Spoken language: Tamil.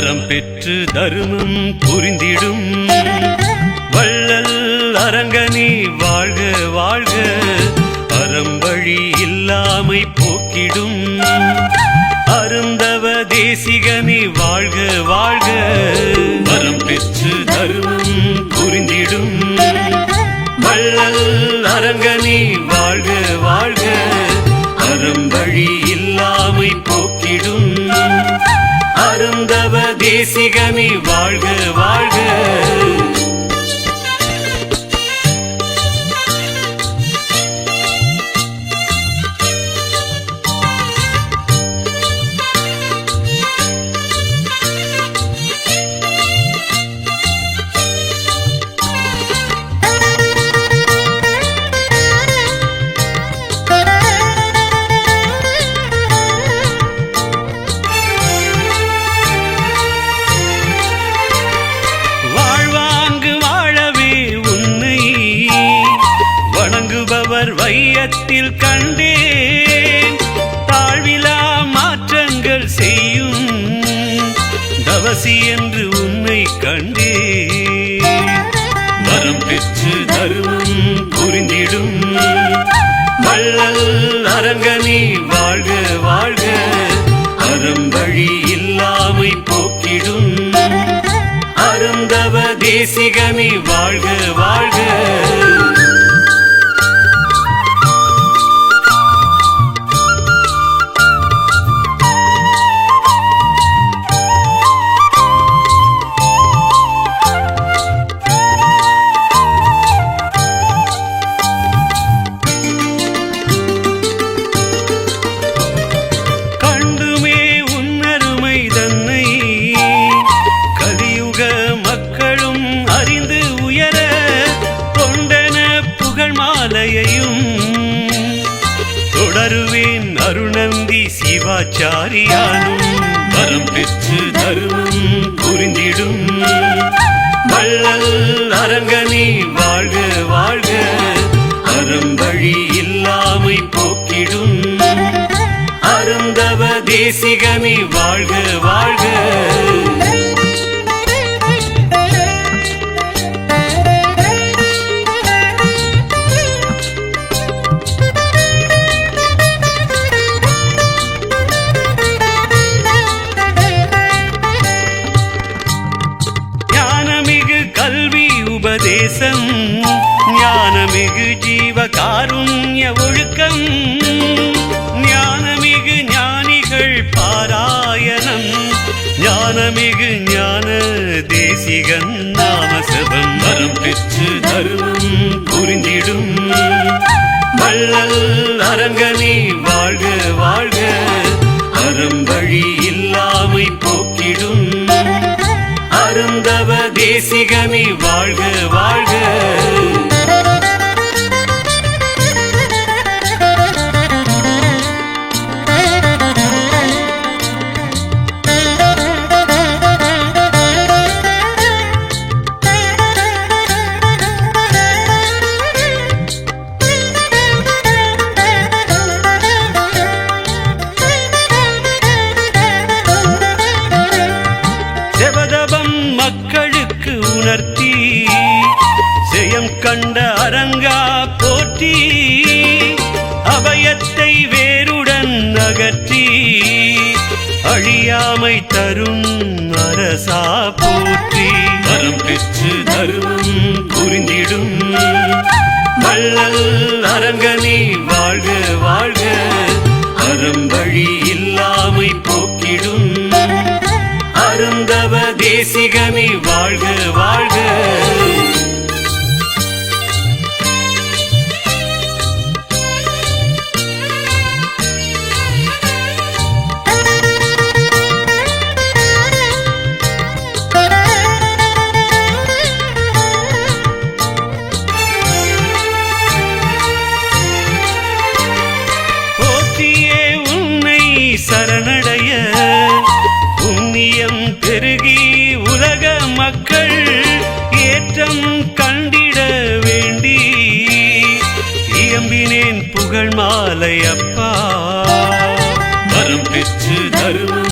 வரம் பெற்று தருமம் புரிந்திடும். வள்ளல் அரங்கனி வாழ்க வாழ்க. அறம்பழி இல்லாமை போக்கிடும். அருந்தவ தேசிகனி வாழ்க வாழ்க. வரம் பெற்று தருமம் புரிந்திடும். வள்ளல் அரங்கனி அருந்தவ வாழ்க வாழ்க. வையத்தில் கண்டேன். தாழ்விலா மாற்றங்கள் செய்யும் தவசி என்று உன்னை கண்டே வரம் பெற்று தருமம் புரிந்திடும். வள்ளல் அரங்கனி வாழ்க வாழ்க. அறம்பழி இல்லாமை போக்கிடும். அருந்தவ தேசிகனி வாழ்க வாழ்க. அருணந்தி சிவாச்சாரியாலும் வரம் பெற்று தருமம் புரிந்திடும். வள்ளல் அரங்கனி வாழ்க வாழ்க. அறம்பழி இல்லாமை போக்கிடும். அருந்தவ தேசிகனி வாழ்க வாழ்க. உபதேசம் ஞானமிகு ஜீவ காருண்ய ஒழுக்கம் ஞானமிகு ஞானிகள் பாராயணம் ஞானமிகு ஞான தேசிகன் நாமசபம். வரம் பெற்று தருமம் புரிந்திடும். வள்ளல் அரங்கனி அருந்தவ தேசிகனி வாழ்க வாழ்க. கண்ட அரங்கா போற்றி அபயத்தை வேருடன் அகற்றி அழியாமை தரும் அரசா போற்றி. வரம் பெற்று தருமம் புரிந்திடும். வள்ளல் அரங்கனி வாழ்க வாழ்க. அறம்பழி இல்லாமை போக்கிடும். அருந்தவ தேசிகனி வாழ்க வாழ்க. சரணடைய. புண்ணியம் பெருகி உலக மக்கள் ஏற்றம் கண்டிட வேண்டி. இயம்பினேன் புகழ் மாலை அப்பா. வரம் பெற்று தரும